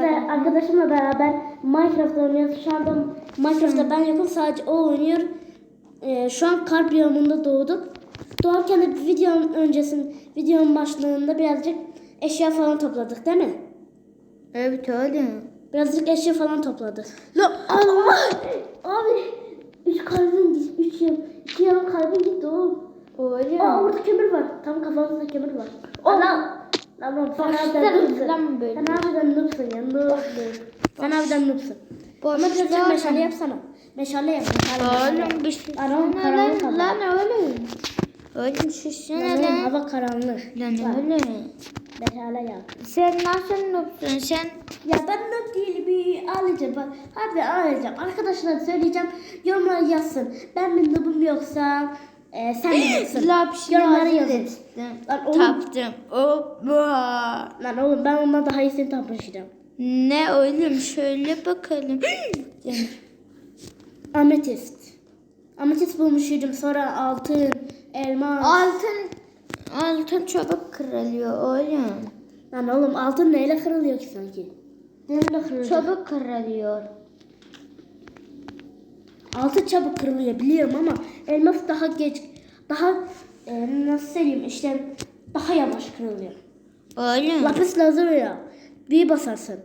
ve arkadaşımla beraber Minecraft oynuyoruz. Şu anda Minecraft'ta ben yokum sadece o oynuyor. Ee, şu an kar biyomunda doğduk. Doğarken de videonun öncesinde, videonun başlığında birazcık eşya falan topladık değil mi? Evet öyle. Birazcık eşya falan topladık. La Allah! Abi üç kalbim gitti. Üç yıl. iki yarım kalbim gitti oğlum. Öyle. Aa orada kömür var. Tam kafamızda kömür var. Lan lan sen harbiden noobsun. Sen harbiden noobsun ya noob. Sen harbiden noobsun. Ama birazcık meşale yapsana. Meşale yap. Oğlum bir şey. Lan oğlum Lan karanlık lan, hava. lan öyle. Oğlum şişsene Lan oğlum, lan. hava karanlık. Lan öyle. Meşale yap. Sen nasıl noobsun sen? Ya ben noob değilim bir ağlayacağım. Bak, Hadi ağlayacağım. Arkadaşlar söyleyeceğim. Yorumlara yazsın. Ben mi noobum yoksa e, sen? Lapşi Yorumlara yazın. Lan oğlum, Taptım. Hoppa. lan oğlum ben ondan daha iyisini tapmışacağım. Ne oğlum şöyle bakalım. Ametist. Ametist bulmuşydum. Sonra altın, elmas. altın altın çabuk kırılıyor oğlum. Lan oğlum altın neyle kırılıyor ki sanki? Demirle kırılıyor. Çabuk kırılıyor. Altın çabuk kırılıyor biliyorum ama elmas daha geç, daha e, nasıl söyleyeyim işte daha yavaş kırılıyor. Oğlum. Lapis lazuli bir basarsın.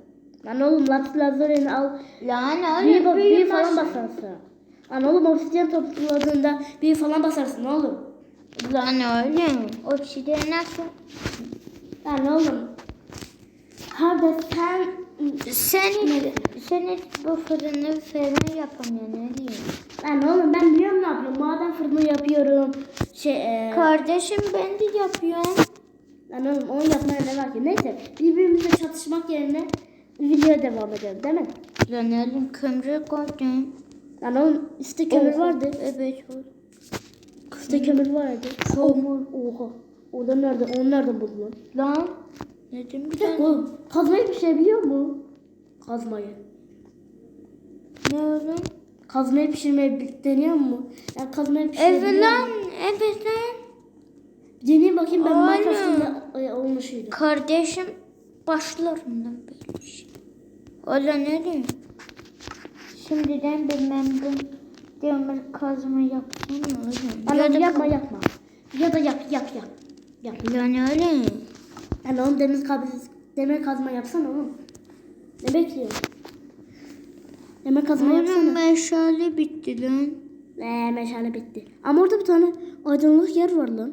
Lan oğlum lapis lazulini al Lan bir, oğlum bir büyük falan basarsın. Lan oğlum obsidyen topladığında bir falan basarsın oğlum. Lan oğlum. Obsidian nasıl? Lan oğlum. Hadi sen Sen sen hiç bu fırını falan yapamıyorsun ne diyeyim? Lan oğlum ben biliyorum ne yapıyorum. Maden fırını yapıyorum. Şey e, Kardeşim ben de yapıyorum. Lan oğlum onu yapmaya ne var ki? Neyse birbirimizle çatışmak yerine videoya devam edelim değil mi? Lan oğlum kömürü koydum. Lan oğlum üstte kömür vardı. Evet oğlum. Üstte kömür vardı. Kömür. Oha. O da nerede? Onu nereden buldun lan? Lan. Ne dedim Bir dakika oğlum. Kazmayı bir şey biliyor mu? Kazmayı. Ne oğlum? Kazmayı pişirmeyi deniyor mu? Yani kazmayı pişirmeyi Evet lan. Evet lan. Deneyim bakayım ben Oğlum. Minecraft'ta e, olmuşuydu. Kardeşim başlarından böyle bir şey. Ola ne diyor? Şimdiden bilmem bu demir kazma yapsana oğlum. Lan Ya yapma yapma. Ya da yap yap yap. Yap. Lan öyle. Yani oğlum demir, kaz demir kazma yapsana oğlum. Ne bekliyorsun? Demir kazma yapsana. Oğlum meşale bitti lan. Eee meşale bitti. Ama orada bir tane aydınlık yer var lan.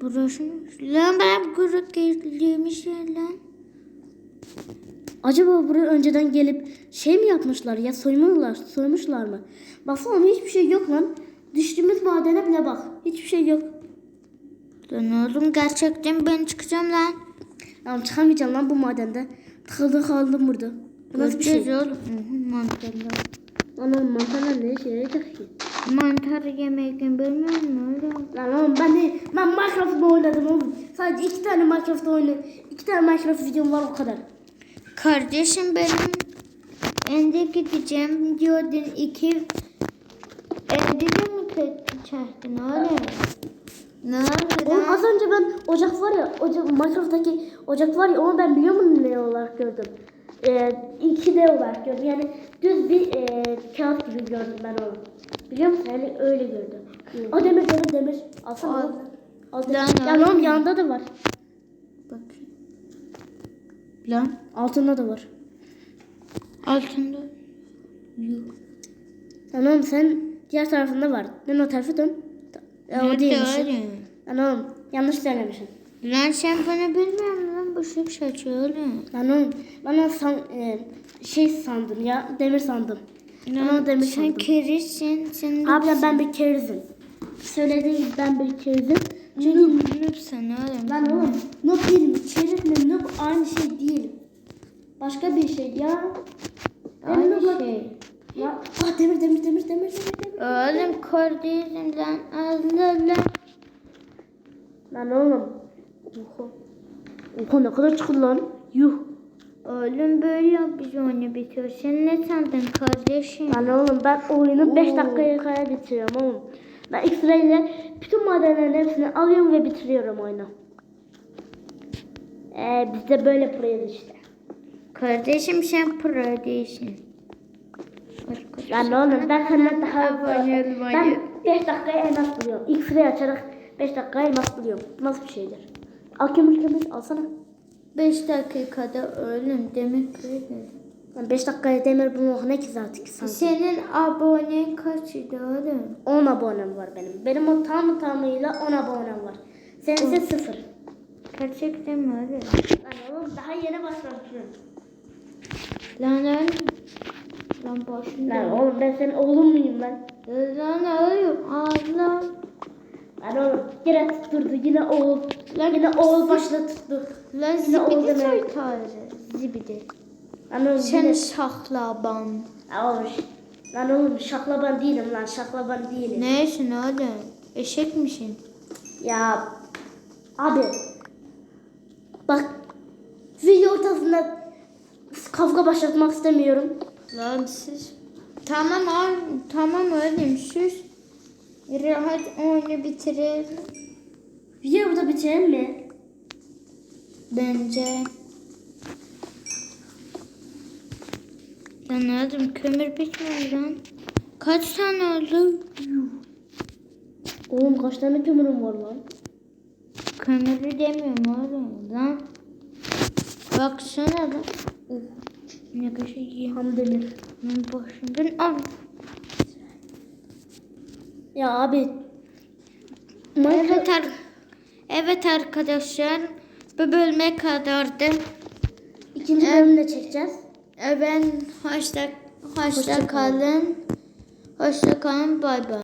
Burası? Lan ben kuru gezdiğimiz yer lan. Acaba buraya önceden gelip şey mi yapmışlar ya soymalılar, soymuşlar mı? Baksana hiçbir şey yok lan. Düştüğümüz madene bile bak. Hiçbir şey yok. Lan oğlum gerçekten ben çıkacağım lan. Lan çıkamayacağım lan bu madende. Tıkıldım kaldım burada. Bu nasıl bir şey? Oğlum. Mantarlar. Lan oğlum mantarlar ne işe yarayacak ki? Mantar yemekten bilmiyor musun oğlum? Lan oğlum ben de ben Minecraft'da oynadım oğlum. Sadece iki tane Minecraft'ta oynadım. İki tane Minecraft videom var o kadar. Kardeşim benim ende gideceğim diyordun iki ende de mi çaktın oğlum? Ne Oğlum lan? az önce ben ocak var ya, ocak, Minecraft'taki ocak var ya onu ben biliyor musun ne olarak gördüm? Ee, 2D olarak gördüm. Yani düz bir e, kağıt gibi gördüm ben onu. Biliyor musun? Yani öyle gördüm. O demir demir demir. Alsana. Al. Al. Lan Yani oğlum. oğlum yanında da var. Bak. Lan Altında da var. altında yok. Lan oğlum sen diğer tarafında var. Ben o tarafa dön. Ya, o Nerede değilmiş. oğlum? Lan oğlum yanlış söylemişim. Lan sen bana bilmiyor musun lan bu şey saçı oğlum? Lan oğlum ben o san, e, şey sandım ya demir sandım. Ben Lan onu demir sen sandım. kerisin sen de Abla ben bir kerizim. Söylediğim gibi ben bir kerizim. Çünkü Noob noobsun oğlum. lan oğlum noob değilim. Kerizle noob aynı şey değil. Başka bir şey ya. Aynı noob- şey. Ya ah, demir demir demir demir demir demir. Oğlum kor değilim lan. Allah Allah. Lan oğlum. Oha. Oha ne kadar çıktı lan. Yuh. Oğlum böyle biz oyunu bitiyor. Sen ne sandın kardeşim? Lan oğlum ben oyunu 5 Oo. dakikaya kadar bitiriyorum oğlum. Ben X-Ray ile bütün madenlerin hepsini alıyorum ve bitiriyorum oyunu. Ee, biz de böyle yapıyoruz işte. Kardeşim sen pro değilsin. Yani oğlum ben senden daha Abone olmayı. Ben 5 dakikaya elmas buluyorum. İlk sırayı açarak 5 dakikaya elmas buluyorum. Nasıl bir şeydir? Al kömür kömür alsana. 5 dakikada ölüm demek öyle. Yani 5 dakikaya demir bulmak ne ki zaten sanki. Senin abonen kaçıydı oğlum? 10 abonem var benim. Benim o tam tamıyla 10 abonem var. Senin ise 0. Gerçekten mi oğlum? Lan oğlum daha yeni başlamışsın. Lan oğlum. Lan başım Lan oğlum ben senin oğlun muyum lan? Lan oğlum Allah. Lan oğlum yine tutturdu yine oğul. Lan yine oğul başla tuttu. Lan zibidi soytarı. Zibidi. Lan oğlum Sen yine... şahlaban. Lan oğlum, lan oğlum şaklaban değilim lan şaklaban değilim. Neysin oğlum? Eşek misin? Ya abi bak video ortasında kavga başlatmak istemiyorum. Lan siz. Tamam oğlum. Tamam oğlum sus. Rahat oyunu bitirelim. Videoyu burada bitirelim mi? Bence. Lan oğlum kömür bitmiyor lan. Kaç tane oldu? Oğlum kaç tane kömürüm var lan? Kömürü demiyorum oğlum lan. Baksana lan. Ham demir. Lan başımdan al. Ya abi Evet, ar- evet arkadaşlar. Bu bölme kadardı. ikinci bölümde çekeceğiz. E, Ben hoşça, hoşça kalın. Hoşça kalın. Bay bay.